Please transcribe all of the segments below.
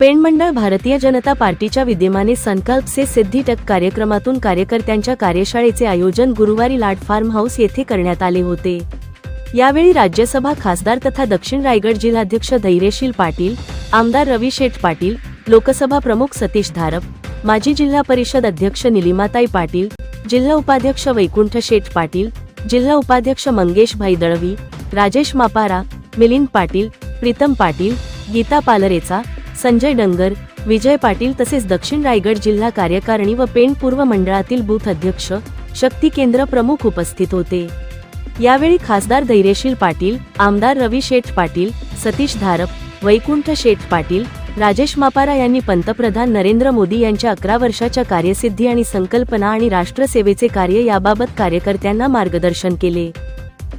पेणमंडळ भारतीय जनता पार्टीच्या विद्यमाने संकल्प से सिद्धी टक कार्यक्रमातून कार्यकर्त्यांच्या कार्यशाळेचे आयोजन गुरुवारी लाट फार्म हाऊस येथे करण्यात आले होते. यावेळी राज्यसभा खासदार तथा दक्षिण रायगड जिल्हाध्यक्ष धैर्यशील पाटील आमदार रवी शेठ पाटील लोकसभा प्रमुख सतीश धारप माजी जिल्हा परिषद अध्यक्ष निलिमाताई पाटील जिल्हा उपाध्यक्ष वैकुंठ शेठ पाटील जिल्हा उपाध्यक्ष मंगेश भाई दळवी राजेश मापारा मिलिंद पाटील प्रीतम पाटील गीता पालरेचा संजय डंगर विजय पाटील तसेच दक्षिण रायगड जिल्हा कार्यकारिणी व पेण पूर्व मंडळातील बूथ अध्यक्ष शक्ती केंद्र प्रमुख उपस्थित होते. यावेळी खासदार धैर्यशील पाटील आमदार रवी शेठ पाटील सतीश धारप वैकुंठ शेठ पाटील राजेश मापारा यांनी पंतप्रधान नरेंद्र मोदी यांच्या अकरा वर्षाच्या कार्यसिद्धी आणि संकल्पना आणि राष्ट्रसेवेचे कार्य याबाबत कार्यकर्त्यांना मार्गदर्शन केले.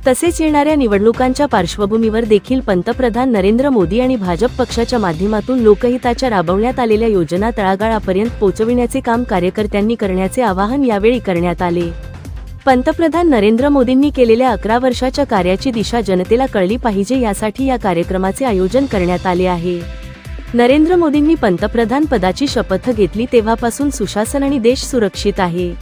तसेच येणाऱ्या निवडणुकांच्या पार्श्वभूमीवर देखील पंतप्रधान नरेंद्र मोदी आणि भाजप पक्षाच्या माध्यमातून लोकहिताच्या राबवण्यात आलेल्या योजना तळागाळापर्यंत पोहोचविण्याचे काम कार्यकर्त्यांनी करण्याचे आवाहन यावेळी करण्यात आले. पंतप्रधान नरेंद्र मोदींनी केलेल्या अकरा वर्षाच्या कार्याची दिशा जनतेला कळली पाहिजे यासाठी या कार्यक्रमाचे आयोजन करण्यात आले आहे. नरेंद्र मोदींनी पंतप्रधान पदाची शपथ घेतली तेव्हापासून सुशासन आणि देश सुरक्षित आहे.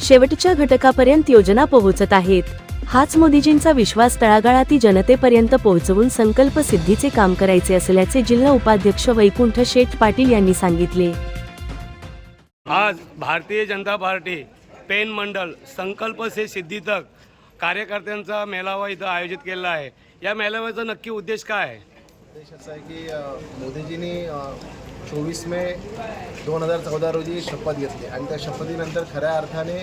शेवटच्या घटकापर्यंत योजना पोहोचत आहेत. हाच मोदीजींचा विश्वास तळागाळाती जनतेपर्यंत पोहोचवून संकल्प सिद्धीचे काम करायचे असल्याचे जिल्हा उपाध्यक्ष वैकुंठ शेठ पाटील यांनी सांगितले. आज भारतीय जनता पार्टी पेन मंडल संकल्प से सिद्धी तक कार्यकर्त्यांचा मेळावा इथं आयोजित केलेला आहे. या मेळाव्याचा नक्की उद्देश काय आहे? उद्देश असा आहे की मोदीजींनी चोवीस मे दोन हजार चौदा रोजी शपथ घेतली आणि त्या शपथीनंतर खऱ्या अर्थाने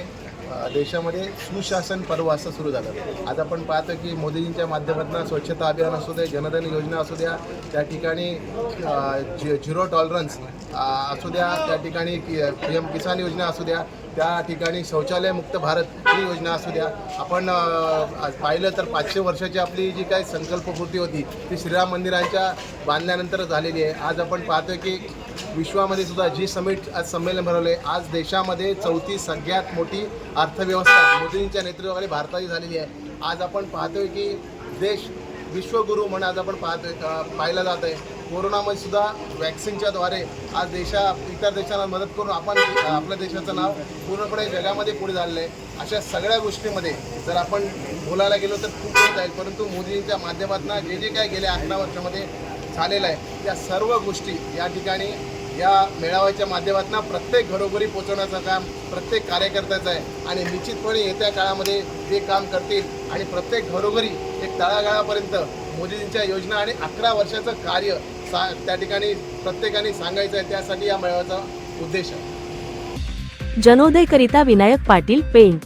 देशामध्ये सुशासन पर्व असं सुरू झालं. आज आपण पाहतो की मोदीजींच्या माध्यमातून स्वच्छता अभियान असू दे जनधन योजना असू द्या त्या ठिकाणी झि झिरो टॉलरन्स असू द्या त्या ठिकाणी पी एम किसान योजना असू द्या त्या ठिकाणी शौचालय मुक्त भारत ही योजना असू द्या. आपण पाहिलं तर पाचशे वर्षाची आपली जी काही संकल्पपूर्ती होती ती श्रीराम मंदिरांच्या बांधल्यानंतर झालेली आहे. आज आपण पाहतोय की विश्वामध्ये सुद्धा जी समिट आज संमेलन भरवले आज देशामध्ये चौथी सगळ्यात मोठी अर्थव्यवस्था मोदींच्या नेतृत्वाखाली भारताची झालेली आहे. आज आपण पाहतोय की देश विश्वगुरू म्हणून आज आपण पाहतोय पाहिलं जात आहे कोरोनामध्ये सुद्धा वॅक्सिनच्या द्वारे आज देशा इतर देशांना मदत करून आपण आपल्या देशाचं नाव पूर्णपणे जगामध्ये पुढे झालेलं आहे. अशा सगळ्या गोष्टीमध्ये जर आपण बोलायला गेलो तर खूप होत जाईल परंतु मोदींच्या माध्यमातून जे जे काय गेल्या अकरा वर्षामध्ये झालेलं आहे. त्या सर्व गोष्टी या ठिकाणी या मेळाव्याच्या माध्यमातून प्रत्येक घरोघरी पोहोचवण्याचं काम प्रत्येक कार्यकर्त्याचं आहे. आणि निश्चितपणे येत्या काळामध्ये ते काम करतील आणि प्रत्येक घरोघरी एक तळागाळापर्यंत मोदीजींच्या योजना आणि अकरा वर्षाचं कार्य सा त्या ठिकाणी प्रत्येकाने सांगायचं आहे त्यासाठी या मेळाव्याचा उद्देश आहे. जनोदयकरिता विनायक पाटील पेंट.